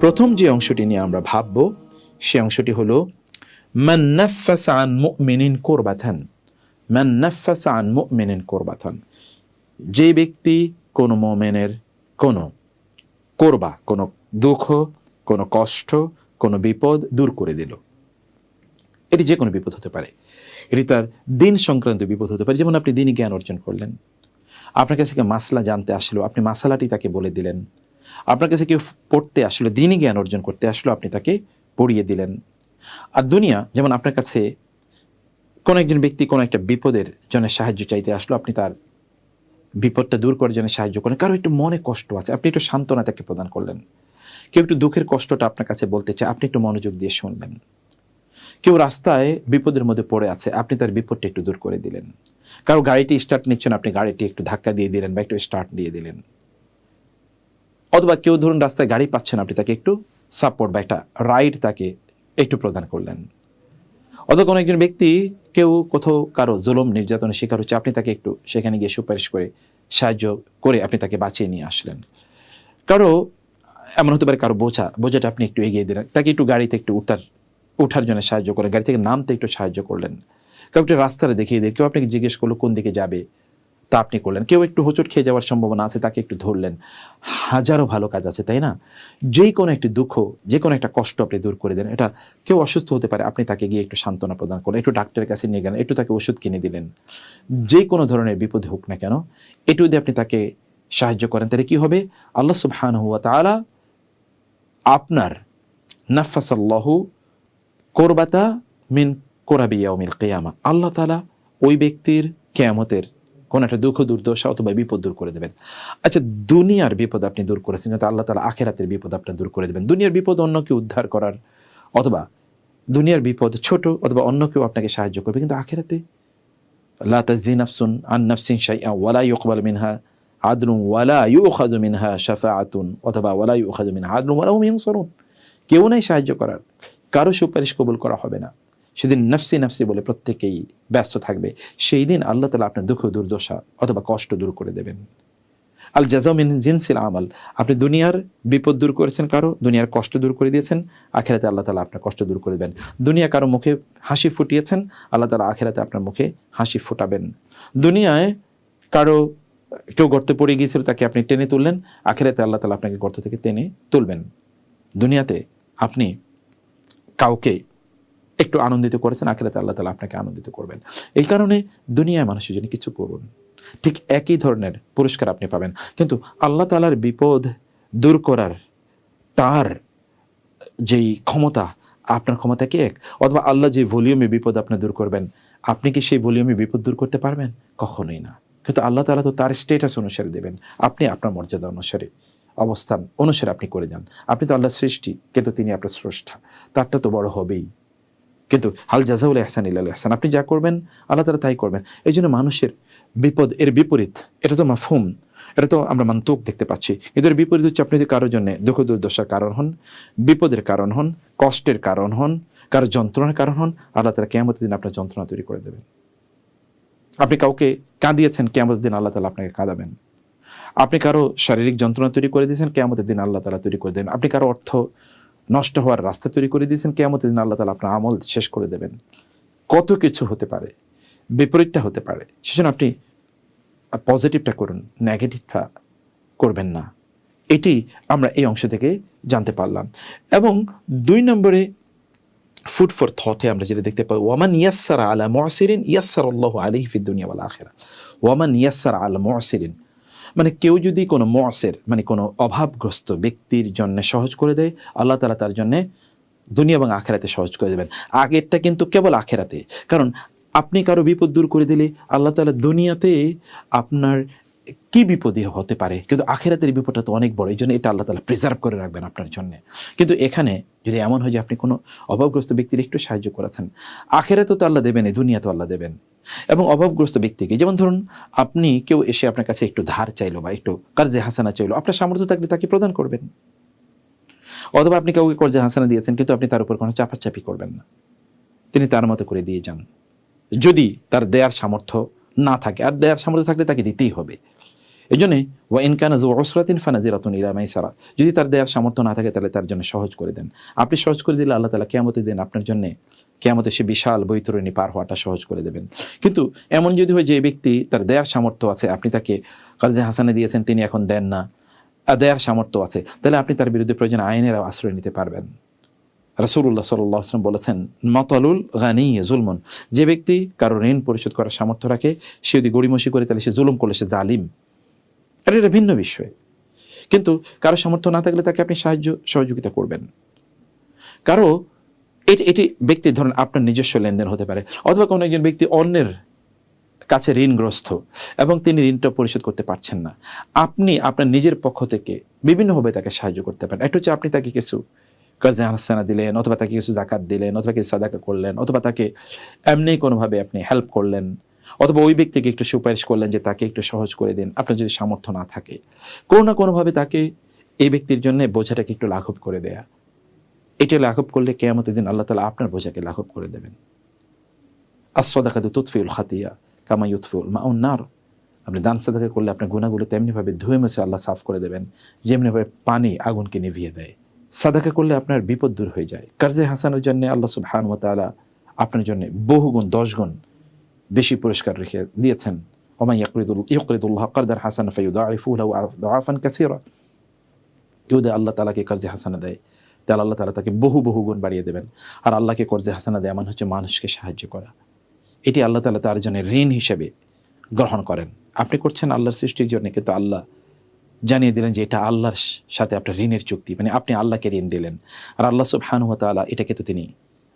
প্রথম যে অংশটি নিয়ে আমরা ভাবব, সে অংশটি হলো, মান নাফাসা আন মুমিনিন কোরবাথান নাফাসা আন কোরবাথান যে ব্যক্তি কোনো মোমেনের কোনো করবা, কোনো দুঃখ, কোনো কষ্ট, কোনো বিপদ দূর করে দিল। এটি যে কোনো বিপদ হতে পারে। এটি তার দিন সংক্রান্ত বিপদ হতে পারে। যেমন আপনি দিনই জ্ঞান অর্জন করলেন। আপনার কাছে মাসলা জানতে আসলো? আপনি মাসালাটি তাকে বলে দিলেন। আপনার কাছে কেউ পড়তে আসলো, দিনই জ্ঞান অর্জন করতে আসলো, আপনি তাকে পড়িয়ে দিলেন। আর দুনিয়া, যেমন আপনার কাছে কোনো একজন ব্যক্তি কোনো একটা বিপদের জন্য সাহায্য চাইতে আসলো, আপনি তার বিপদটা দূর করার জন্য সাহায্য করেন। কারও একটু মনে কষ্ট আছে, আপনি একটু সান্ত্বনা তাকে প্রদান করলেন। কেউ একটু দুঃখের কষ্টটা আপনার কাছে বলতে চায়, আপনি একটু মনোযোগ দিয়ে শুনলেন কেউ রাস্তায় বিপদের মধ্যে পড়ে আছে, আপনি তার বিপদটা একটু দূর করে দিলেন। কারও গাড়িটি স্টার্ট নিচ্ছেন, আপনি গাড়িটি একটু ধাক্কা দিয়ে দিলেন বা একটু স্টার্ট দিয়ে দিলেন। অথবা কেউ ধরুন রাস্তায় গাড়ি পাচ্ছেন আপনি তাকে একটু সাপোর্ট বা একটা রাইড তাকে একটু প্রদান করলেন। অথবা কোনো একজন ব্যক্তি কেউ কোথাও কারও জুলুম, নির্যাতনের শিকার হচ্ছে, আপনি তাকে একটু সেখানে গিয়ে সুপারিশ করে, সাহায্য করে আপনি তাকে বাঁচিয়ে নিয়ে আসলেন। কারও, এমন হতে পারে কারও বোঝা, বোঝাটা আপনি একটু এগিয়ে দিলেন, তাকে একটু গাড়িতে একটু উঠার উঠার জন্য সাহায্য করেন গাড়ি থেকে নামতে একটু সাহায্য করলেন। কেউ একটু রাস্তাটা দেখিয়ে দিন কেউ আপনাকে জিজ্ঞেস করল কোন দিকে যাবে তা আপনি করলেন। কেউ একটু হোঁচট খেয়ে যাওয়ার সম্ভাবনা আছে, তাকে একটু ধরলেন। হাজারো ভালো কাজ আছে, তাই না? যেই কোনো একটি দুঃখ যে কোনো একটা কষ্ট আপনি দূর করে দেন। এটা কেউ অসুস্থ হতে পারে, আপনি তাকে গিয়ে একটু সান্ত্বনা প্রদান করলেন, একটু ডাক্তারের কাছে নিয়ে গেলেন, একটু তাকে ওষুধ কিনে দিলেন। যে কোনো ধরনের বিপদে হোক না কেন এটু যদি আপনি তাকে সাহায্য করেন। তাহলে কি হবে? আল্লাহ সুবহান হুয়া তাআলা আপনার নাফাসাল্লাহু কোরবাতা মিন কোরাবিয়াউমিল কেয়ামা। আল্লাহ তালা ওই ব্যক্তির কেয়ামতের কোনো একটা দুঃখ, দুর্দশা অথবা বিপদ দূর করে দেবেন। আচ্ছা দুনিয়ার বিপদ আপনি দূর করেছেন কিন্তু আল্লাহ তালা আখেরাতের বিপদ আপনি দূর করে দেবেন। দুনিয়ার বিপদ অন্যকে উদ্ধার করার, অথবা দুনিয়ার বিপদ ছোট অথবা অন্য কেউ আপনাকে সাহায্য করবে, কিন্তু আখেরাতে লা তাজি আন শাইআ ওয়ালা ইউকবাল মিনহা আদলুন ওয়ালা ইউখাযু মিনহা শাফাআতুন অথবা ওয়ালা ইউখাযু মিনহা আদলুন ওয়ালা হুম ইউনসারুন কেউ নাই সাহায্য করার, কারও সুপারিশ কবুল করা হবে না। সেদিন নফসি নফসি বলে প্রত্যেকেই ব্যস্ত থাকবে। সেই দিন আল্লাহ তালা আপনার দুঃখ, দুর্দশা অথবা কষ্ট দূর করে দেবেন। আল জাজামিন জিনসিল আমাল। আপনি দুনিয়ার বিপদ দূর করেছেন কারও, দুনিয়ার কষ্ট দূর করে দিয়েছেন, আখেরাতে আল্লাহ তালা আপনার কষ্ট দূর করে দেবেন। দুনিয়া কারও মুখে হাসি ফুটিয়েছেন, আল্লাহ তালা আখেরাতে আপনার মুখে হাসি ফোটাবেন। দুনিয়ায় কারও কেউ গর্তে পড়ে গিয়েছিল, তাকে আপনি টেনে তুললেন, আখেরাতে আল্লাহ তালা আপনাকে গর্ত থেকে টেনে তুলবেন। দুনিয়াতে আপনি কাউকে একটু আনন্দিত করেছেন, আখেরাতে আল্লাহ তালা আপনাকে আনন্দিত করবেন। এই কারণে দুনিয়ায় মানুষের জন্য কিছু করুন। ঠিক একই ধরনের পুরস্কার আপনি পাবেন। কিন্তু আল্লাহ তালার বিপদ দূর করার তার যেই ক্ষমতা, আপনার ক্ষমতা কি এক? অথবা আল্লাহ যে ভলিউমে বিপদ আপনি দূর করবেন, আপনি কি সেই ভলিউমে বিপদ দূর করতে পারবেন? কখনোই না। কিন্তু আল্লাহ তালা তো তার স্টেটাস অনুসারে দেবেন। আপনি আপনার মর্যাদা অনুসারে, অবস্থান অনুসারে আপনি করে যান। আপনি তো আল্লাহ সৃষ্টি, কিন্তু তিনি আপনার স্রষ্টা। তারটা তো বড় হবেই। কিন্তু হাল জাজাউল এহসান ইল্লাল এহসান আপনি যা করবেন, আল্লাহ তালা তাই করবেন। এই জন্য মানুষের বিপদ এর বিপরীত, এটা তো মাফুম এটা তো আমরা মান্তুক দেখতে পাচ্ছি। কিন্তু এর বিপরীত হচ্ছে আপনি যদি কারোর জন্য দুঃখ দুর্দশার কারণ হন, বিপদের কারণ হন, কষ্টের কারণ হন কারও যন্ত্রণার কারণ হন, আল্লাহ তালা কেমতের দিন আপনার যন্ত্রণা তৈরি করে দেবেন। আপনি কাউকে কাঁদিয়েছেন কেমতের দিন আল্লাহ তালা আপনাকে কাঁদাবেন। আপনি কারও শারীরিক যন্ত্রণা তৈরি করে দিয়েছেন কেমতের দিন আল্লাহ তালা তৈরি করে দেবেন। আপনি কারও অর্থ নষ্ট হওয়ার রাস্তা তৈরি করে দিয়েছেন কেমতের দিন আল্লাহ তালা আপনার আমল শেষ করে দেবেন। কত কিছু হতে পারে, বিপরীতটা হতে পারে, সেজন্য আপনি পজিটিভটা করুন নেগেটিভটা করবেন না। এটি আমরা এই অংশ থেকে জানতে পারলাম। এবং দুই নম্বরে ফুড ফর থটে আমরা যেটা দেখতে পাই, ওয়ামান ইয়াসার আলা মহসিরিন ইয়াসার আল্লাহ আলহি ফিদ্দুনিয়া ওয়াল আখেরা। ওয়ামান ইয়াসার আলা মহসিরিন মানে কেউ যদি কোনো মসের মানে কোনো অভাবগ্রস্ত ব্যক্তির জন্য সহজ করে দেয়, আল্লাহ তালা তার জন্যে দুনিয়া এবং আখেরাতে সহজ করে দেবেন। আগেরটা কিন্তু কেবল আখেরাতে। কারণ আপনি কারও বিপদ দূর করে দিলে আল্লাহ তালা দুনিয়াতে আপনার কি বিপদে হতে পারে? কিন্তু আখেরাতের বিপদটা তো অনেক বড়, এই জন্য এটা আল্লাহ তালা প্রিজার্ভ করে রাখবেন আপনার জন্য। কিন্তু এখানে যদি এমন হয় যে আপনি কোনো অভাবগ্রস্ত ব্যক্তির একটু সাহায্য করেছেন, আখেরাতেও তো আল্লাহ দেবেন দুনিয়া তো আল্লাহ দেবেন। এবং অভাবগ্রস্ত ব্যক্তিকে, যেমন ধরুন আপনি কেউ এসে আপনার কাছে একটু ধার চাইলো বা একটু কার্যে হাসানা চাইলো, আপনার সামর্থ্য থাকলে তাকে প্রদান করবেন। অথবা আপনি কাউকে কর্জে হাসানা দিয়েছেন, কিন্তু আপনি তার উপর কোনো চাপাচাপি করবেন না। তিনি তার মতো করে দিয়ে যান। যদি তার দেয়ার সামর্থ্য না থাকে। আর দেয়ার সামর্থ্য থাকলে তাকে দিতেই হবে। এই জন্যে ওয়া ইনকান ওসরাতিন ফানাজিরাতুন ইলা মাইসারা। যদি তার দেয়ার সামর্থ্য না থাকে, তাহলে তার জন্য সহজ করে দেন। আপনি সহজ করে দিলে আল্লাহ তালা কেয়ামতের দিন আপনার জন্য কেয়ামতে সে বিশাল বৈতরণী পার হওয়াটা সহজ করে দেবেন। কিন্তু এমন যদি হয় যে ব্যক্তি তার দেয়ার সামর্থ্য আছে, আপনি তাকে কার্জে হাসানে দিয়েছেন, তিনি এখন দেন না দেয়ার সামর্থ্য আছে, তাহলে আপনি তার বিরুদ্ধে প্রয়োজন আইনের আশ্রয় নিতে পারবেন। রাসুল্লাহ সাল্লাহ আসলাম বলেছেন, মতালুল গানি, জুলমন। যে ব্যক্তি কারও ঋণ পরিশোধ করার সামর্থ্য রাখে, সে যদি গড়িমসি করে, তাহলে সে জুলুম করলে সে জালিম। আর এটা ভিন্ন বিষয়। কিন্তু কারও সামর্থ্য না থাকলে তাকে আপনি সাহায্য, সহযোগিতা করবেন। কারও, এটি এটি ব্যক্তির ধরেন আপনার নিজস্ব লেনদেন হতে পারে, অথবা কোনো একজন ব্যক্তি অন্যের কাছে ঋণগ্রস্ত এবং তিনি ঋণটা পরিশোধ করতে পারছেন না। আপনি আপনার নিজের পক্ষ থেকে বিভিন্নভাবে তাকে সাহায্য করতে পারেন। একটা হচ্ছে আপনি তাকে কিছু কাজে আনসানা দিলেন অথবা তাকে কিছু জাকাত দিলেন অথবা কিছু সাদাকা করলেন অথবা তাকে এমনি কোনোভাবে আপনি হেল্প করলেন অথবা ওই ব্যক্তিকে একটু সুপারিশ করলেন যে তাকে একটু সহজ করে দিন আপনার যদি সামর্থ্য না থাকে কোনো না কোনোভাবে তাকে এই ব্যক্তির জন্য বোঝাটাকে একটু লাঘব করে দেয়া এটা লাঘব করলে কেয়ামতের দিন আল্লাহ তালা আপনার বোঝাকে লাঘব করে দেবেন আসদাকাদু তুৎফিউল খাতিয়া কামা ইউতফিউল মা নার আপনি দান সাদাকা করলে আপনার গুণাগুলো তেমনিভাবে ধুয়ে মুছে আল্লাহ সাফ করে দেবেন যেমনিভাবে পানি আগুনকে নিভিয়ে দেয় সাদাকা করলে আপনার বিপদ দূর হয়ে যায়। কার্জে হাসানের জন্য আল্লাহ সুবহান তাআলা আপনার জন্য বহুগুণ দশ গুণ বেশি পুরস্কার রেখে দিয়েছেন। ওমাই ইয়াকরিদুল, ইয়করিদুল্লাহ কারদার হাসান ফাইউদাইফু লাহু দাআফান কাসীরা। কেউ দেয় আল্লাহ তালাকে কার্জে হাসানা দেয়, তাহলে আল্লাহ তালা তাকে বহু বহু গুণ বাড়িয়ে দেবেন। আর আল্লাহকে কর্জে হাসানা দেয় এমন হচ্ছে মানুষকে সাহায্য করা। এটি আল্লাহ তালা তার জন্য ঋণ হিসেবে গ্রহণ করেন। আপনি করছেন আল্লাহর সৃষ্টির জন্য, কিন্তু আল্লাহ জানিয়ে দিলেন যে এটা আল্লাহর সাথে আপনার ঋণের চুক্তি মানে আপনি আল্লাহকে ঋণ দিলেন। আর আল্লাহ সুবহানুয়া তালা এটাকে তো তিনি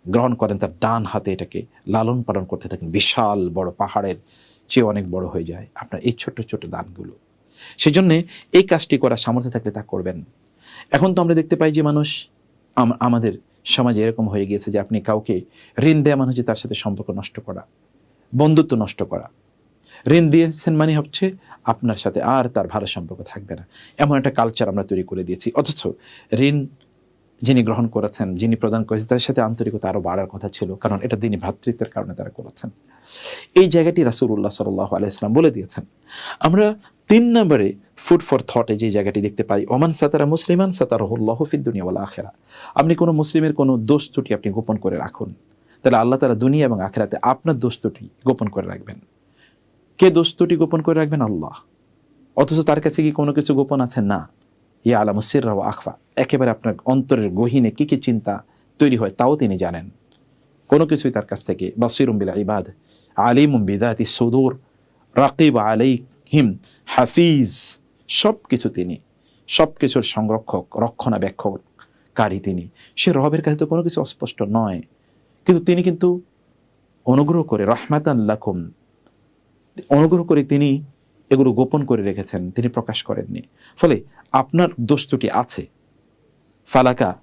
গ্রহণ করেন, তার ডান হাতে এটাকে লালন পালন করতে থাকেন। বিশাল বড় পাহাড়ের চেয়ে অনেক বড় হয়ে যায় আপনার এই ছোট্ট ছোট্ট দানগুলো। সেজন্যে এই কাজটি করার সামর্থ্য থাকলে তা করবেন। এখন তো আমরা দেখতে পাই যে মানুষ আমাদের সমাজে এরকম হয়ে গিয়েছে যে আপনি কাউকে ঋণ দেওয়া মানে হচ্ছে তার সাথে সম্পর্ক নষ্ট করা, বন্ধুত্ব নষ্ট করা। ঋণ দিয়েছেন মানে হচ্ছে আপনার সাথে আর তার ভালো সম্পর্ক থাকবে না। এমন একটা কালচার আমরা তৈরি করে দিয়েছি। অথচ ঋণ যিনি গ্রহণ করেছেন, যিনি প্রদান করেছেন, তাদের সাথে আন্তরিকতা আরও বাড়ার কথা ছিল, কারণ এটা দিনই ভ্রাতৃত্বের কারণে তারা করেছেন। এই জায়গাটি রাসুল্লাহ সাল্লাহ আলাইসলাম বলে দিয়েছেন। আমরা তিন নম্বরে ফুড ফর থটে যে জায়গাটি দেখতে পাই, ওমান সাতারা মুসলিমান সাতারহুল্লাহ ফিদ্দুনিয়া ওয়াল আখেরা। আপনি কোনো মুসলিমের কোনো দোষ ত্রুটি আপনি গোপন করে রাখুন। তাহলে আল্লাহ তালা দুনিয়া এবং আখেরাতে আপনার দোষ ত্রুটি গোপন করে রাখবেন। কে দোষ গোপন করে রাখবেন? আল্লাহ। অথচ তার কাছে কি কোনো কিছু গোপন আছে? না। ইয়া আলা মুসিররা ও আখফা। একেবারে আপনার অন্তরের গহীনে কী কী চিন্তা তৈরি হয় তাও তিনি জানেন। কোনো কিছুই তার কাছ থেকে বাসিরুম বিল ইবাদ, আলিমুম বিদাতি সুদূর, রাকিব আলাইহিম হাফিজ সব কিছু তিনি সব কিছুর সংরক্ষক, রক্ষণাবেক্ষককারী তিনি। সে রবের কাছে তো কোনো কিছু অস্পষ্ট নয়। কিন্তু তিনি কিন্তু অনুগ্রহ করে রহমাতান লাকুম অনুগ্রহ করে তিনি এগুলো গোপন করে রেখেছেন, তিনি প্রকাশ করেননি। ফলে আপনার দোষ ত্রুটি আছে। ফালাকা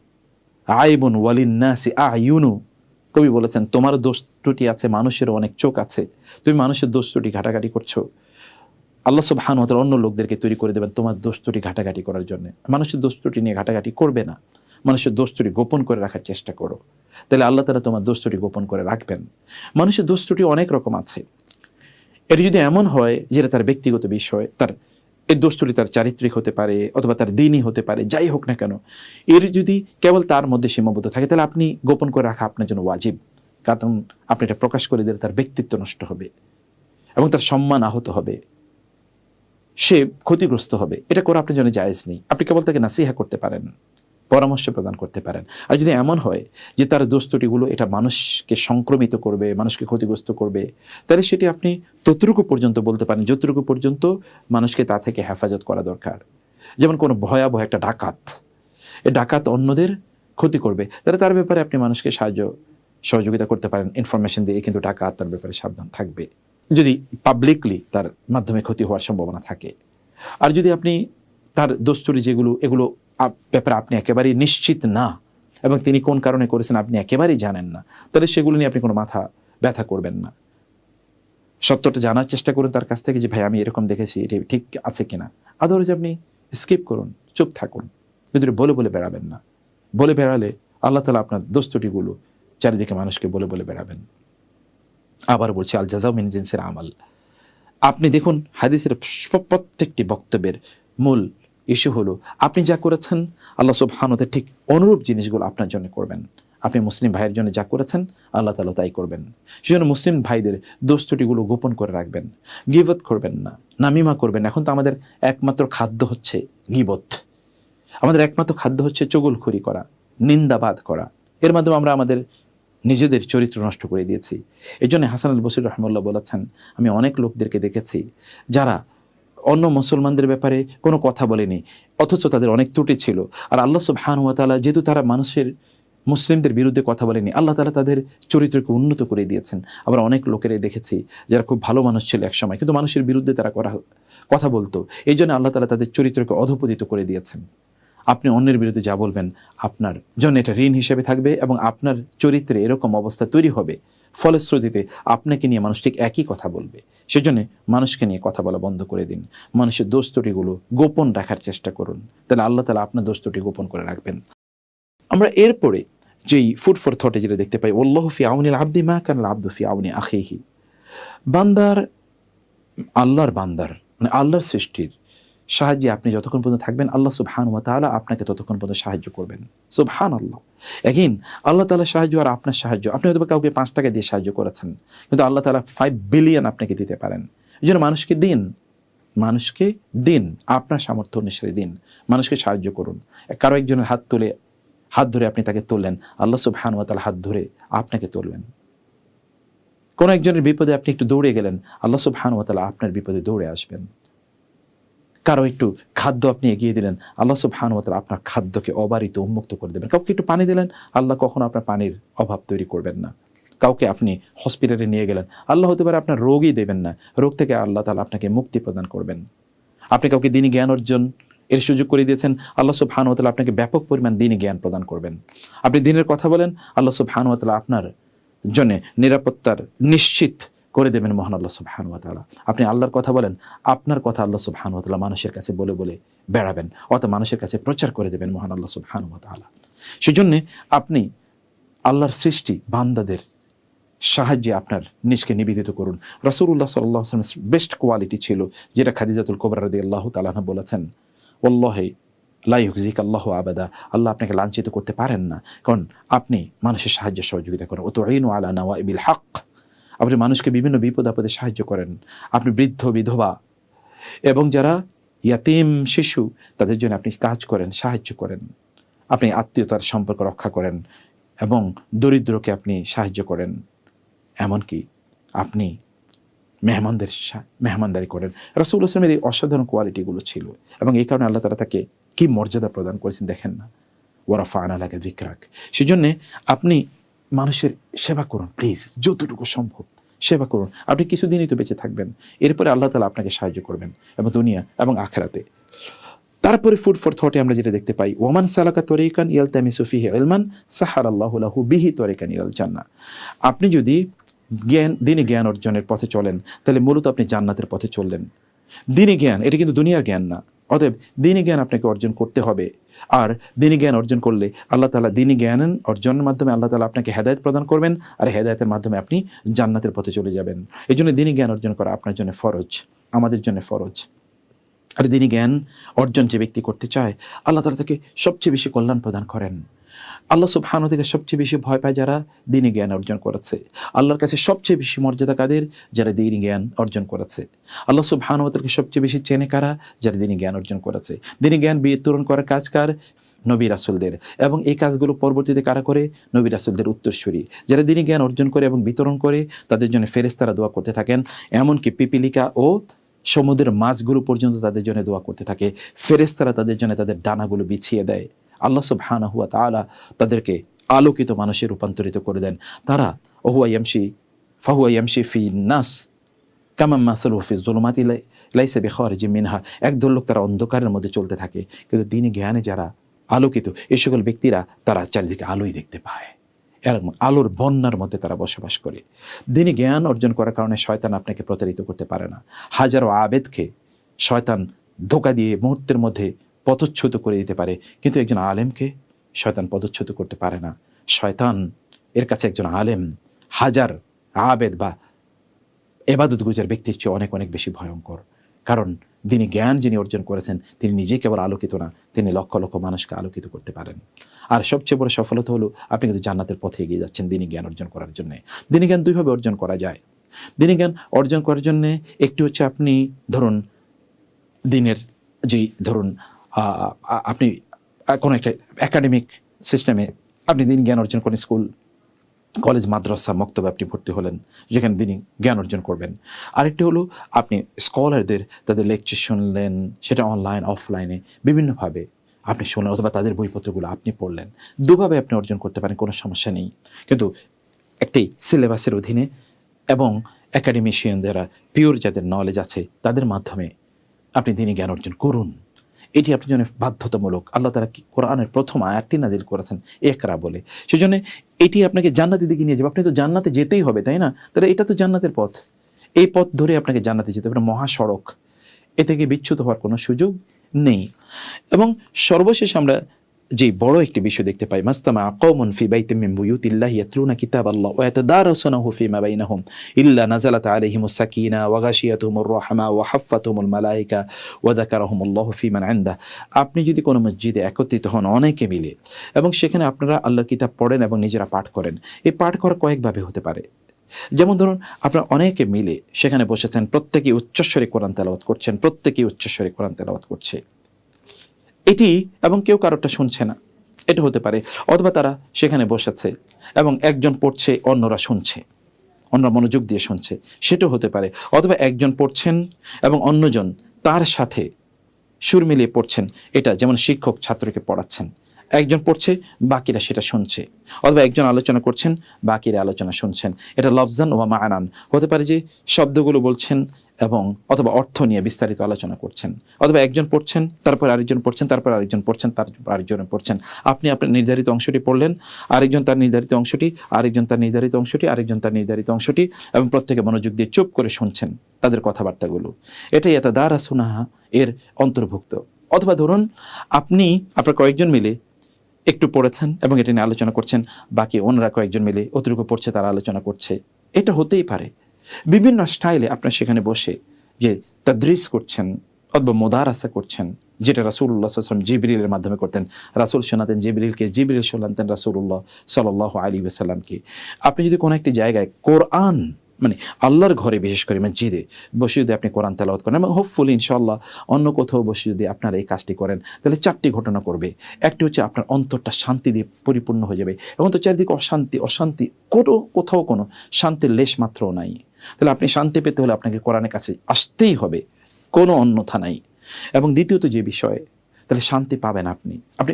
আইবুন ওয়ালিন্নাসি আয়ুনু কবি বলেছেন, তোমার দোষ ত্রুটি আছে মানুষের অনেক চোখ আছে। তুমি মানুষের দোষ ত্রুটি ঘাটাঘাটি করছ। আল্লাহ সুবহান হতে অন্য লোকদেরকে তৈরি করে দেবেন তোমার দোষ ত্রুটি ঘাটাঘাটি করার জন্য। মানুষের দোষ ত্রুটি নিয়ে ঘাটাঘাটি করবে না। মানুষের দোষ গোপন করে রাখার চেষ্টা করো। তাহলে আল্লাহ তারা তোমার দোষ গোপন করে রাখবেন। মানুষের দোষ অনেক রকম আছে। এটি যদি এমন হয় যেটা তার ব্যক্তিগত বিষয়, তার এর দোষটি তার চারিত্রিক হতে পারে অথবা তার দিনই হতে পারে, যাই হোক না কেন, এর যদি কেবল তার মধ্যে সীমাবদ্ধ থাকে, তাহলে আপনি গোপন করে রাখা আপনার জন্য ওয়াজিব। কারণ আপনি এটা প্রকাশ করে দিলে তার ব্যক্তিত্ব নষ্ট হবে এবং তার সম্মান আহত হবে। সে ক্ষতিগ্রস্ত হবে। এটা করা আপনার জন্য জায়েজ নেই। আপনি কেবল তাকে নাসিহা করতে পারেন। পরামর্শ প্রদান করতে পারেন। আর যদি এমন হয় যে তার দোস্তটিগুলো এটা মানুষকে সংক্রমিত করবে, মানুষকে ক্ষতিগ্রস্ত করবে, তাহলে সেটি আপনি ততটুকু পর্যন্ত বলতে পারেন, যতটুকু পর্যন্ত মানুষকে তা থেকে হেফাজত করা দরকার। যেমন কোনো ভয়াবহ একটা ডাকাত, এ ডাকাত অন্যদের ক্ষতি করবে, তাহলে তার ব্যাপারে আপনি মানুষকে সাহায্য, সহযোগিতা করতে পারেন ইনফরমেশন দিয়ে কিন্তু ডাকাত, তার ব্যাপারে সাবধান থাকবে। যদি পাবলিকলি তার মাধ্যমে ক্ষতি হওয়ার সম্ভাবনা থাকে। আর যদি আপনি তার দোস্তরি যেগুলো, এগুলো ব্যাপারে আপনি একেবারেই নিশ্চিত না এবং তিনি কোন কারণে করেছেন আপনি একেবারেই জানেন না। তাহলে সেগুলো নিয়ে আপনি কোনো মাথা ব্যথা করবেন না। সত্যটা জানার চেষ্টা করুন তার কাছ থেকে যে, ভাই, আমি এরকম দেখেছি, এটি ঠিক আছে কিনা? আদারওয়াইজ আপনি স্কিপ করুন, চুপ থাকুন। এটা বলে বলে বেড়াবেন না। বলে বেড়ালে আল্লাহ তালা আপনার দোস্তটিগুলো চারিদিকে মানুষকে বলে বলে বেড়াবেন। আবার বলছি, আল জাজাউ মিন জিনসের আমাল। আপনি দেখুন, হাদিসের প্রত্যেকটি বক্তব্যের মূল ইস্যু হলো, আপনি যা করেছেন, আল্লাহ সুবহানতের ঠিক অনুরূপ জিনিসগুলো আপনার জন্য করবেন। আপনি মুসলিম ভাইয়ের জন্য যা করেছেন, আল্লাহ তালা তাই করবেন। সেজন্য মুসলিম ভাইদের দোষ গোপন করে রাখবেন। গিবত করবেন না নামিমা করবেন। এখন তো আমাদের একমাত্র খাদ্য হচ্ছে গিবত। আমাদের একমাত্র খাদ্য হচ্ছে চগুলখুরি করা, নিন্দাবাদ করা। এর মাধ্যমে আমরা আমাদের নিজেদের চরিত্র নষ্ট করে দিয়েছি। এই জন্য হাসান আল বসির রহমুল্লাহ বলেছেন, আমি অনেক লোকদেরকে দেখেছি যারা অন্য মুসলমানদের ব্যাপারে কোনো কথা বলেনি, অথচ তাদের অনেক ত্রুটি ছিল। আর আল্লাহ সুবহানুয়া তাআলা যেহেতু তারা মানুষের, মুসলিমদের বিরুদ্ধে কথা বলেনি, আল্লাহ তালা তাদের চরিত্রকে উন্নত করে দিয়েছেন। আবার অনেক লোকেরাই দেখেছি যারা খুব ভালো মানুষ ছিল একসময়, কিন্তু মানুষের বিরুদ্ধে তারা করা, কথা বলতো। এই জন্য আল্লাহ তালা তাদের চরিত্রকে অধপতিত করে দিয়েছেন। আপনি অন্যের বিরুদ্ধে যা বলবেন, আপনার জন্য এটা ঋণ হিসেবে থাকবে এবং আপনার চরিত্রে এরকম অবস্থা তৈরি হবে। ফলশ্রুতিতে আপনাকে নিয়ে মানুষ ঠিক একই কথা বলবে। সেজন্য মানুষকে নিয়ে কথা বলা বন্ধ করে দিন। মানুষের দোষ ত্রুটিগুলো গোপন রাখার চেষ্টা করুন। তাহলে আল্লাহ তালা আপনার দোষ ত্রুটি গোপন করে রাখবেন। আমরা এরপরে যেই ফুড ফর থটে যেটা দেখতে পাই ওল্লাহ ফি আউনিল আব্দি মা কান আব্দু ফি আউনি আখেহি। বান্দার, আল্লাহর বান্দার মানে আল্লাহর সৃষ্টির সাহায্যে আপনি যতক্ষণ পর্যন্ত থাকবেন, আল্লাহ সুবহান ওয়া তাআলা আপনাকে ততক্ষণ পর্যন্ত সাহায্য করবেন। সুবহান আল্লাহ এগেইন আল্লাহ তাআলা সাহায্য আর আপনার সাহায্য, আপনি হয়তো কাউকে পাঁচ টাকা দিয়ে সাহায্য করেছেন, কিন্তু আল্লাহ তাআলা ফাইভ বিলিয়ন আপনাকে দিতে পারেন। এই জন্য মানুষকে দিন মানুষকে দিন, আপনার সামর্থ্য অনুসারে দিন, মানুষকে সাহায্য করুন। কারও একজনের হাত তুলে, হাত ধরে আপনি তাকে তুললেন, আল্লাহ সুবহান ওয়া তাআলা হাত ধরে আপনাকে তুলবেন। কোনো একজনের বিপদে আপনি একটু দৌড়ে গেলেন, আল্লাহ সুবহান ওয়া তাআলা আপনার বিপদে দৌড়ে আসবেন। কারও একটু খাদ্য আপনি এগিয়ে দিলেন, আল্লাহ সুবহান ওয়া তাআলা আপনার খাদ্যকে অবারিত উন্মুক্ত করে দেবেন। কাউকে একটু পানি দিলেন, আল্লাহ কখনো আপনার পানির অভাব তৈরি করবেন না। কাউকে আপনি হসপিটালে নিয়ে গেলেন, আল্লাহ হতে পারে আপনার রোগই দেবেন না। রোগ থেকে আল্লাহ তাআলা আপনাকে মুক্তি প্রদান করবেন। আপনি কাউকে দিনই জ্ঞান অর্জন এর সুযোগ করে দিয়েছেন, আল্লাহ সুবহান ওয়া তাআলা আপনাকে ব্যাপক পরিমাণ দিনই জ্ঞান প্রদান করবেন। আপনি দিনের কথা বলেন, আল্লাহ সুবহান ওয়া তাআলা আপনার জন্যে নিরাপত্তার নিশ্চিত করে দেবেন মহান আল্লাহ সুবহান ওয়া তাআলা। আপনি আল্লাহর কথা বলেন, আপনার কথা আল্লাহ সুবহান ওয়া তাআলা মানুষের কাছে বলে বলে বেড়াবেন অত মানুষের কাছে প্রচার করে দেবেন মহান আল্লাহ সুবহান ওয়া তাআলা। সেজন্য আপনি আল্লাহর সৃষ্টি বান্দাদের সাহায্যে আপনার নিজকে নিবেদিত করুন। আলাইহি ওয়াসাল্লামের বেস্ট কোয়ালিটি ছিল, যেটা খাদিজাতুল কোবরা রাদিয়াল্লাহু তাআলা আনহা বলেছেন, ওয়াল্লাহি লা ইউকজিক আল্লাহ আবাদা। আল্লাহ আপনাকে লাঞ্ছিত করতে পারেন না, কারণ আপনি মানুষের সাহায্য সহযোগিতা করেন। ও তো আলা নওয়াইবিল হক আপনি মানুষকে বিভিন্ন বিপদ আপদে সাহায্য করেন। আপনি বৃদ্ধ, বিধবা এবং যারা ইয়াতিম শিশু, তাদের জন্য আপনি কাজ করেন, সাহায্য করেন। আপনি আত্মীয়তার সম্পর্ক রক্ষা করেন এবং দরিদ্রকে আপনি সাহায্য করেন। এমনকি আপনি মেহমানদের মেহমানদারি করেন। রাসুল আসলামের এই অসাধারণ কোয়ালিটিগুলো ছিল এবং এই কারণে আল্লাহ তালা তাকে কি মর্যাদা প্রদান করেছেন দেখেন না। ওয়ারাফা আনা লাগে দিকরাক সেই জন্যে আপনি মানুষের সেবা করুন প্লিজ যতটুকু সম্ভব সেবা করুন। আপনি কিছুদিনই তো বেঁচে থাকবেন। এরপরে আল্লাহ তালা আপনাকে সাহায্য করবেন এবং দুনিয়া এবং আখেরাতে। তারপরে ফুড ফর থটে আমরা যেটা দেখতে পাই ওমান সালাকা তরিকান ইয়াল তামি সুফিহি এলমান সাহার আল্লাহ লাহু বিহি তরিকান ইয়াল জান্না আপনি যদি জ্ঞান, দিনে জ্ঞান অর্জনের পথে চলেন, তাহলে মূলত আপনি জান্নাতের পথে চললেন। দিনে জ্ঞান, এটা কিন্তু দুনিয়ার জ্ঞান না। অতএব দিনী জ্ঞান আপনাকে অর্জন করতে হবে। আর দিনী জ্ঞান অর্জন করলে আল্লাহ তালা দিনী জ্ঞান অর্জনের মাধ্যমে আল্লাহ তালা আপনাকে হেদায়ত প্রদান করবেন আর হেদায়তের মাধ্যমে আপনি জান্নাতের পথে চলে যাবেন। এই জন্য দিনী জ্ঞান অর্জন করা আপনার জন্য ফরজ, আমাদের জন্য ফরজ। আর দিনী জ্ঞান অর্জন যে ব্যক্তি করতে চায়, আল্লাহ তালা তাকে সবচেয়ে বেশি কল্যাণ প্রদান করেন। আল্লাহ সুবহান থেকে সবচেয়ে বেশি ভয় পায় যারা দিনী জ্ঞান অর্জন করেছে। আল্লাহর কাছে সবচেয়ে বেশি মর্যাদা কাদের? যারা দিনী জ্ঞান অর্জন করেছে। আল্লাহ সুবহান তাকে সবচেয়ে বেশি চেনে কারা? যারা দিনী জ্ঞান অর্জন করেছে। দিনী জ্ঞান বিতরণ করার কাজ কার? নবী রাসুলদের। এবং এই কাজগুলো পরবর্তীতে কারা করে? নবী রাসুলদের উত্তরসূরি। যারা দিনী জ্ঞান অর্জন করে এবং বিতরণ করে, তাদের জন্য ফেরেস্তারা দোয়া করতে থাকেন। এমনকি পিপিলিকা ও সমুদ্রের মাছগুলো পর্যন্ত তাদের জন্য দোয়া করতে থাকে। ফেরেস্তারা তাদের জন্য তাদের ডানাগুলো বিছিয়ে দেয়। আল্লাহ সুবহানা হুয়া তাআলা তাদেরকে আলোকিত মানুষে রূপান্তরিত করে দেন। তারা ওহুয়া ইয়ামশি, ফাহুয়া ইয়ামশি ফি নাস কামাম মাসুল হুফি জুলুমাতি লাইসে বেখরিজি মিনহা। একদল লোক তারা অন্ধকারের মধ্যে চলতে থাকে, কিন্তু দিনে জ্ঞানে যারা আলোকিত এই সকল ব্যক্তিরা তারা চারিদিকে আলোই দেখতে পায়। এরকম আলোর বন্যার মধ্যে তারা বসবাস করে। দিনে জ্ঞান অর্জন করার কারণে শয়তান আপনাকে প্রতারিত করতে পারে না। হাজারো আবেদকে শয়তান ধোকা দিয়ে মুহূর্তের মধ্যে পদচ্যুত করে দিতে পারে। কিন্তু একজন আলেমকে শয়তান পদচ্যুত করতে পারে না। শয়তান এর কাছে একজন আলেম, হাজার আবেদ বা এবাদত গুজার ব্যক্তির চেয়ে অনেক অনেক বেশি ভয়ঙ্কর। কারণ তিনি জ্ঞান যিনি অর্জন করেছেন, তিনি নিজে কেবল আলোকিত না, তিনি লক্ষ লক্ষ মানুষকে আলোকিত করতে পারেন। আর সবচেয়ে বড় সফলতা হলো, আপনি কিন্তু জান্নাতের পথে এগিয়ে যাচ্ছেন দিনী জ্ঞান অর্জন করার জন্যে। দিনী জ্ঞান দুইভাবে অর্জন করা যায়। দিনী জ্ঞান অর্জন করার জন্যে একটি হচ্ছে আপনি ধরুন দিনের যেই ধরুন আপনি কোনো একটা একাডেমিক সিস্টেমে আপনি দিন জ্ঞান অর্জন করেন স্কুল কলেজ মাদ্রাসা, মক্তবে আপনি ভর্তি হলেন, যেখানে তিনি জ্ঞান অর্জন করবেন। আরেকটি হলো, আপনি স্কলারদের তাদের লেকচার শুনলেন, সেটা অনলাইন অফলাইনে বিভিন্নভাবে আপনি শুনলেন, অথবা তাদের বইপত্রগুলো আপনি পড়লেন। দুভাবে আপনি অর্জন করতে পারেন, কোনো সমস্যা নেই। কিন্তু একটি সিলেবাসের অধীনে এবং একাডেমিশিয়ান যারা পিওর যাদের নলেজ আছে, তাদের মাধ্যমে আপনি দিনী জ্ঞান অর্জন করুন। এটি আপনার জন্য বাধ্যতামূলক। আল্লাহ তারা কোরআনের প্রথম আয়াতটি নাজিল করেছেন? একরা বলে। সেজন্য এটি আপনাকে জান্নাতের দিকে নিয়ে যাবে। আপনি তো জান্নাতে যেতেই হবে, তাই না? তাহলে এটা তো জান্নাতের পথ। এই পথ ধরে আপনাকে জান্নাতে যেতে হবে। মহাসড়ক। এ থেকে বিচ্যুত হওয়ার কোনো সুযোগ নেই। এবং সর্বশেষ আমরা যে বড় একটি বিষয় দেখতে পাই। মাস্তামা কওমুন ফি বাইতিম মিন বুয়ুতিল্লাহি ইয়াতলুনা কিতাবাল্লাহ ওয়া ইয়াতাদারাসুনাহু ফীমা বাইনাহুম ইল্লা নাযালাত আলাইহিমুস সাকিনা ওয়া গাশিয়াতুহুমুর রাহমা ওয়া হাফফাতুহুমুল মালায়েকা ওয়া যাকারাহুমুল্লাহু ফীমান ইনদা আপনি যদি কোনো মসজিদে একত্রিত হন অনেকে মিলে এবং সেখানে আপনারা আল্লাহর কিতাব পড়েন এবং নিজেরা পাঠ করেন, এই পাঠ করা কয়েকভাবে হতে পারে। যেমন ধরুন, আপনারা অনেকে মিলে সেখানে বসেছেন, প্রত্যেকেই উচ্চস্বরে কোরআন তেলাওয়াত করছেন, প্রত্যেকেই উচ্চস্বরে কোরআন তেলাওয়াত করছে। এটি এবং কেউ কারোরটা শুনছে না। এটা হতে পারে, অথবা তারা সেখানে বসেছে এবং একজন পড়ছে, অন্যরা শুনছে, অন্যরা মনোযোগ দিয়ে শুনছে, সেটাও হতে পারে। অথবা একজন পড়ছেন এবং অন্যজন তার সাথে সুর মিলিয়ে পড়ছেন, এটা যেমন শিক্ষক ছাত্রকে পড়াচ্ছেন। একজন পড়ছে, বাকিরা সেটা শুনছে। অথবা একজন আলোচনা করছেন, বাকিরা আলোচনা শুনছেন। এটা লফজান ওয়া মানান। হতে পারে যে শব্দগুলো বলছেন এবং অথবা অর্থ নিয়ে বিস্তারিত আলোচনা করছেন। অথবা একজন পড়ছেন, তারপর আরেকজন পড়ছেন, তারপর আরেকজন পড়ছেন তারপর আরেকজন পড়ছেন। আপনি আপনার নির্ধারিত অংশটি পড়লেন, আরেকজন তার নির্ধারিত অংশটি, আরেকজন তার নির্ধারিত অংশটি, আরেকজন তার নির্ধারিত অংশটি এবং প্রত্যেকে মনোযোগ দিয়ে চুপ করে শুনছেন তাদের কথাবার্তাগুলো। এটাই এত দ্বারা সুনাহা এর অন্তর্ভুক্ত। অথবা ধরুন, আপনি, আপনার কয়েকজন মিলে একটু পড়েছেন এবং এটা নিয়ে আলোচনা করছেন। বাকি অন্যরা কয়েকজন মিলে অতিরিক্ত পড়ছে, তারা আলোচনা করছে। এটা হতেই পারে। বিভিন্ন স্টাইলে আপনার সেখানে বসে যে তাদৃশ করছেন অথবা মোদারাসা করছেন, যেটা রাসুল্লাহ সাল্লাম জিবরিলের মাধ্যমে করতেন। রাসুল শোনাতেন জিবরিলকে, জিবরিল শোনাতেন রাসুল্লাহ সাল্লাহ আলী সাল্লামকে আপনি যদি কোনো একটি জায়গায় কোরআন মানে আল্লাহর ঘরে বিশেষ করে মসজিদে বসে যদি আপনি কোরআন তেলাওয়াত করেন এবং হোপফুলি ইনশাল্লাহ অন্য কোথাও বসে যদি আপনারা এই কাজটি করেন, তাহলে চারটি ঘটনা করবে একটি হচ্ছে আপনার অন্তরটা শান্তি দিয়ে পরিপূর্ণ হয়ে যাবে এবং তো চারিদিকে অশান্তি অশান্তি কোনো, কোথাও কোনো শান্তির লেশ মাত্রও নাই। তাহলে আপনি শান্তি পেতে হলে আপনাকে কোরআনের কাছে আসতেই হবে, কোনো অন্যথা নাই। এবং দ্বিতীয়ত যে বিষয়, তাহলে শান্তি পাবেন আপনি। আপনি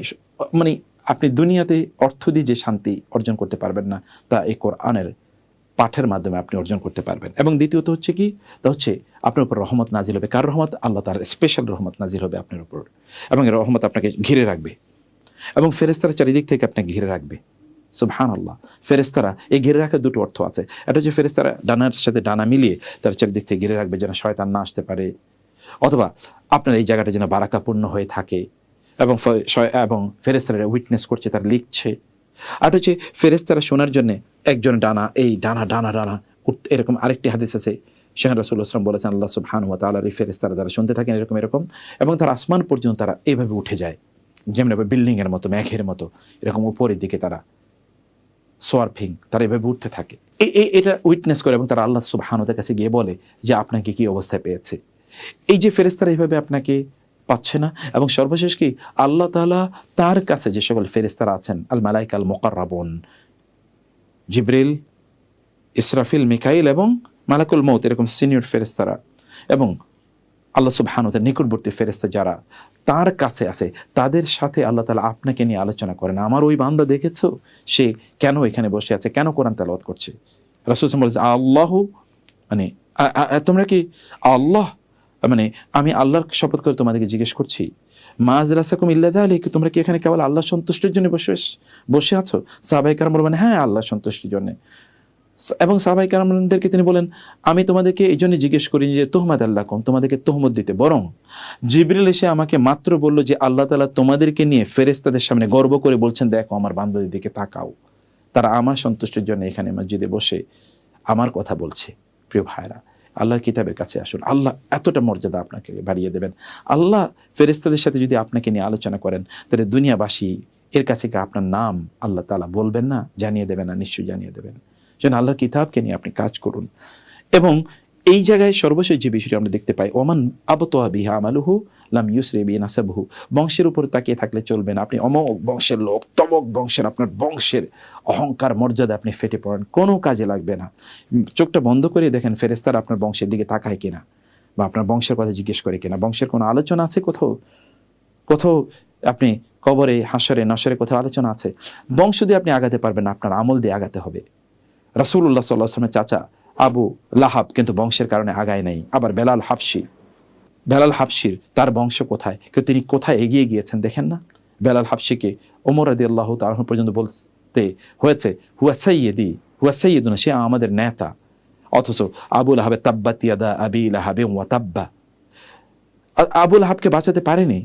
মানে আপনি দুনিয়াতে অর্থ দিয়ে যে শান্তি অর্জন করতে পারবেন না, তা এই কোরআনের পাঠের মাধ্যমে আপনি অর্জন করতে পারবেন। এবং দ্বিতীয়ত হচ্ছে কি? তা হচ্ছে আপনার উপর রহমত নাজিল হবে। কার রহমত? আল্লাহ তার স্পেশাল রহমত নাজিল হবে আপনার উপর। এবং রহমত আপনাকে ঘিরে রাখবে। এবং ফেরেস্তারা চারিদিক থেকে আপনাকে ঘিরে রাখবে। সুবহান আল্লাহ ফেরেস্তারা এই ঘিরে রাখার দুটো অর্থ আছে। এটা হচ্ছে ফেরেস্তারা ডানার সাথে ডানা মিলিয়ে তার চারিদিক থেকে ঘিরে রাখবে যেন শয়তান না আসতে পারে। অথবা আপনার এই জায়গাটা যেন বারাকাপূর্ণ হয়ে থাকে। এবং এবং ফেরেস্তারা উইটনেস করছে, তারা লিখছে। আর হচ্ছে ফেরেস্তারা শোনার জন্য একজন ডানা, এই ডানা ডানা ডানা এরকম আরেকটি হাদিস আছে। শেখ রাসুল আসলাম বলেছেন, আল্লাহ সুবহান ওয়া তাআলার এই ফেরেস্তারা যারা শুনতে থাকেন এরকম এরকম, এবং তারা আসমান পর্যন্ত তারা এইভাবে উঠে যায়। যেমন বিল্ডিংয়ের মতো, মেঘের মতো, এরকম উপরের দিকে তারা সোয়ারফিং তারা এভাবে উঠতে থাকে। এটা উইটনেস করে এবং তারা আল্লাহ সুবহানতার কাছে গিয়ে বলে যে, আপনাকে কি অবস্থায় পেয়েছে? এই যে ফেরেস্তারা এইভাবে আপনাকে পাচ্ছে না। এবং সর্বশেষ কি? আল্লাহ তাআলা তার কাছে যে সকল ফেরেস্তারা আছেন, আল মালাইক আল মোকাররাবন। জিব্রিল, ইসরাফিল, মিকাইল এবং মালাকুল মৌত এরকম সিনিয়র ফেরেস্তারা এবং আল্লাহ সুবহানতের নিকটবর্তী ফেরেস্তা যারা তার কাছে আছে, তাদের সাথে আল্লাহ তালা আপনাকে নিয়ে আলোচনা করেন। আমার ওই বান্দা দেখেছ? সে কেন এখানে বসে আছে? কেন কোরআন তেলাওয়াত করছে? রাসুল বলেছে, আল্লাহ মানে তোমরা কি আল্লাহ মানে আমি আল্লাহর শপথ করে তোমাদেরকে জিজ্ঞেস করছি মাজ রাসাকুম ইল্লাহ আলী তোমরা কি এখানে কেবল আল্লাহ সন্তুষ্টির জন্য বসে বসে আছো? সাহাবাই কারাম বলবেন হ্যাঁ আল্লাহ সন্তুষ্টির জন্য। এবং সাহাবাই কারামদেরকে তিনি বলেন, আমি তোমাদেরকে এই জন্য জিজ্ঞেস করি যে তোহমাদ আল্লাহ কম তোমাদেরকে তোহমত দিতে, বরং জিবরিল এসে আমাকে মাত্র বলল যে, আল্লাহ তালা তোমাদেরকে নিয়ে ফেরেস্তাদের সামনে গর্ব করে বলছেন, দেখো, আমার বান্ধবীর দিকে তাকাও। তারা আমার সন্তুষ্টির জন্য এখানে মসজিদে বসে আমার কথা বলছে, প্রিয় ভাইরা আল্লাহর কিতাবের কাছে আসুন। আল্লাহ এতটা মর্যাদা আপনাকে বাড়িয়ে দেবেন। আল্লাহ ফেরেস্তাদের সাথে যদি আপনাকে নিয়ে আলোচনা করেন, তাহলে দুনিয়াবাসী এর কাছে আপনার নাম আল্লাহ তালা বলবেন না, জানিয়ে দেবেন না, নিশ্চয়ই জানিয়ে দেবেন। যেন আল্লাহর কিতাবকে নিয়ে আপনি কাজ করুন। এবং এই জায়গায় সর্বশেষ যে বিষয়টি আমরা দেখতে পাই, ওমান আবতোয়া বিহা আমালুহু লাম ইউসরে বি নাসাবহু। বংশের উপর তাকিয়ে থাকলে চলবে না। আপনি অমক বংশের লোক তমক বংশের আপনার বংশের অহংকার, মর্যাদা আপনি ফেটে পড়েন, কোনো কাজে লাগবে না। চোখটা বন্ধ করে দেখেন ফেরেস্তার আপনার বংশের দিকে তাকায় কিনা, বা আপনার বংশের কথা জিজ্ঞেস করে কিনা। বংশের কোনো আলোচনা আছে কোথাও? কোথাও আপনি কবরে হাসরে নসরে কোথাও আলোচনা আছে? বংশ দিয়ে আপনি আগাতে পারবেন আপনার আমল দিয়ে আগাতে হবে। রাসুল্লাহ সাল্লাহ আসলামের চাচা আবু লাহাব কিন্তু বংশের কারণে আগায় নাই। আবার বেলাল হাফসি বেলাল হাফসির তার বংশ কোথায়? কিন্তু তিনি কোথায় এগিয়ে গিয়েছেন দেখেন না? বেলাল হাফসিকে ওমর আদি আল্লাহ তার পর্যন্ত বলতে হয়েছে, হুয়া সৈয়দি হুয়া সৈয়দুনা সে আমাদের নেতা। অথচ আবুল আহাবে তাব্বাতিয়াদা আবিল আহাবে ওয়া তাব্বা। আবুল আহাবকে বাঁচাতে পারেনি।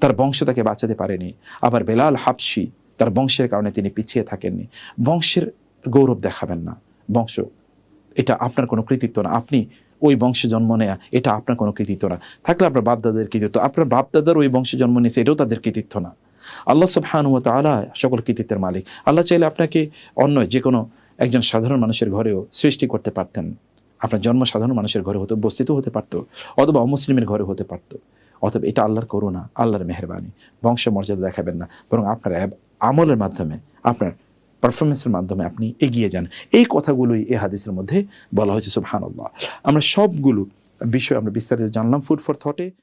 তার বংশ তাকে বাঁচাতে পারেনি। আবার বেলাল হাফসি তার বংশের কারণে তিনি পিছিয়ে থাকেননি। বংশের গৌরব দেখাবেন না। বংশ এটা আপনার কোনো কৃতিত্ব না। আপনি ওই বংশে জন্ম নেয়া, এটা আপনার কোনো কৃতিত্ব না। থাকলে আপনার বাপদাদের কৃতিত্ব, আপনার বাপদাদার ওই বংশে জন্ম নিয়েছে, এটাও তাদের কৃতিত্ব না। আল্লাহ সুবহান ও তাআলা সকল কৃতিত্বের মালিক। আল্লাহ চাইলে আপনাকে অন্য যে কোনো একজন সাধারণ মানুষের ঘরেও সৃষ্টি করতে পারতেন। আপনার জন্ম সাধারণ মানুষের ঘরে হতে, উপস্থিত হতে পারতো, অথবা অমুসলিমের ঘরে হতে পারতো। অথবা এটা আল্লাহর করুণা, আল্লাহর মেহরবানি। বংশ মর্যাদা দেখাবেন না, বরং আপনার আমলের মাধ্যমে আপনার পারফরমেন্সের মাধ্যমে আপনি এগিয়ে যান। এই কথাগুলোই এ হাদিসের মধ্যে বলা হয়েছে, সুবহানাল্লাহ। আমরা সবগুলো বিষয় আমরা বিস্তারিত জানলাম। Food for থটে